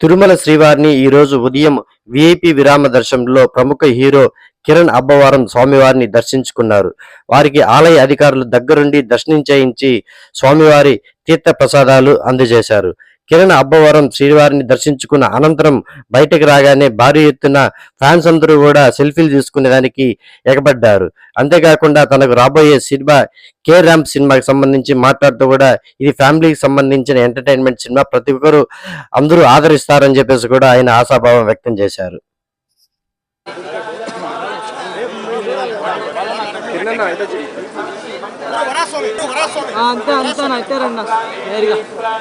తిరుమల శ్రీవారిని ఈరోజు ఉదయం విఐపి విరామ దర్శనంలో ప్రముఖ హీరో కిరణ్ అబ్బవరం స్వామివారిని దర్శించుకున్నారు. వారికి ఆలయ అధికారులు దగ్గరుండి దర్శనం చేయించి స్వామివారి తీర్థ ప్రసాదాలు అందజేశారు. కిరణ్ అబ్బవరం శ్రీవారిని దర్శించుకున్న అనంతరం బయటకు రాగానే భారీ ఎత్తున ఫ్యాన్స్ అందరూ కూడా సెల్ఫీలు తీసుకునేదానికి ఎగబడ్డారు. అంతేకాకుండా తనకు రాబోయే సినిమా కే ర్యాంప్ సినిమాకి సంబంధించి మాట్లాడుతూ కూడా ఇది ఫ్యామిలీకి సంబంధించిన ఎంటర్టైన్మెంట్ సినిమా. ప్రతి ఒక్కరు అందరూ ఆదరిస్తారని చెప్పేసి కూడా ఆయన ఆశాభావం వ్యక్తం చేశారు. ఆ, అంతే అంతే అయితే రండి నేరుగా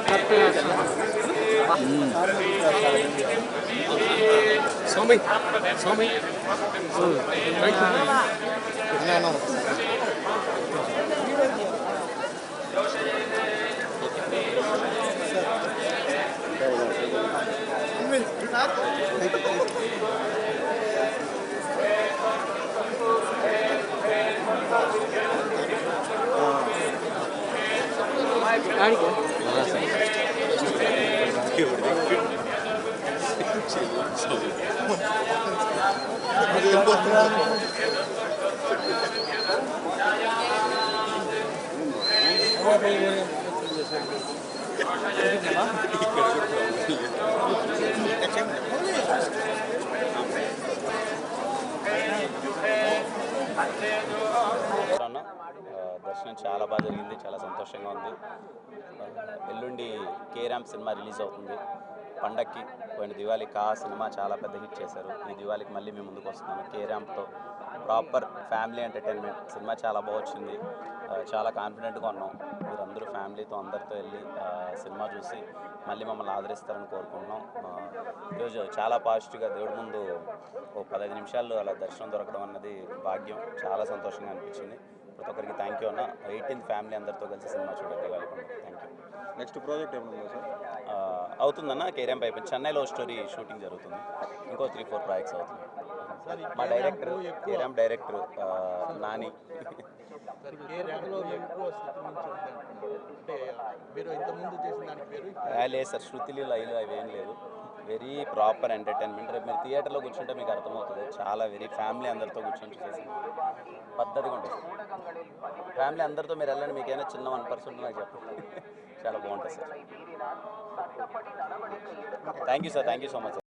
కరెక్ట్గా ఆడికి అన్న ఆ, దర్శనం చాలా బాగా జరిగింది చాలా సంతోషంగా ఉంది. ఎల్లుండి కే సినిమా రిలీజ్ అవుతుంది. పండక్కి పోయిన దివాళీకి ఆ సినిమా చాలా పెద్ద హిట్ చేశారు. ఈ దివాళీకి మళ్ళీ మేము ముందుకు వస్తున్నాము. కే ప్రాపర్ ఫ్యామిలీ ఎంటర్టైన్మెంట్ సినిమా చాలా బాగా వచ్చింది. చాలా కాన్ఫిడెంట్గా ఉన్నాం. మీరందరూ ఫ్యామిలీతో అందరితో వెళ్ళి సినిమా చూసి మళ్ళీ మమ్మల్ని ఆదరిస్తారని కోరుకుంటున్నాం. ఈరోజు చాలా పాజిటివ్గా దేవుడి ముందు ఓ పదహైదు నిమిషాలు అలా దర్శనం దొరకడం అన్నది భాగ్యం. చాలా సంతోషంగా అనిపించింది. ప్రతి ఒక్కరికి థ్యాంక్ యూ అన్న. ఎయిటీన్త్ ఫ్యామిలీ అందరితో కలిసి సినిమా చూడండి థ్యాంక్ యూ నెక్స్ట్ ప్రాజెక్ట్ ఏమైనా ఉందా సార్? అవుతుందన్న కేరం పైపు. చెన్నైలో స్టోరీ షూటింగ్ జరుగుతుంది. ఇంకో త్రీ ఫోర్ ప్రాజెక్ట్స్ అవుతుంది మా డైరెక్టర్ కేరామ్ డైరెక్టర్ నాని. అంటే మీరు ఇంతకుముందు చేసిన దానికి పేరు లేదు సార్ శృతిలు లైలు అవి ఏం లేదు వెరీ ప్రాపర్ ఎంటర్టైన్మెంట్. రేపు మీరు థియేటర్లో కూర్చుంటే మీకు అర్థమవుతుంది. చాలా వెరీ ఫ్యామిలీ అందరితో కూర్చొని చూసేసి పద్ధతిగా ఉంటుంది. ఫ్యామిలీ అందరితో మీరు వెళ్ళండి మీకు ఏమైనా చిన్న వన్ పర్సెంట్ నాకు చెప్పండి. చాలా బాగుంటుంది sir. Thank you sir thank you so much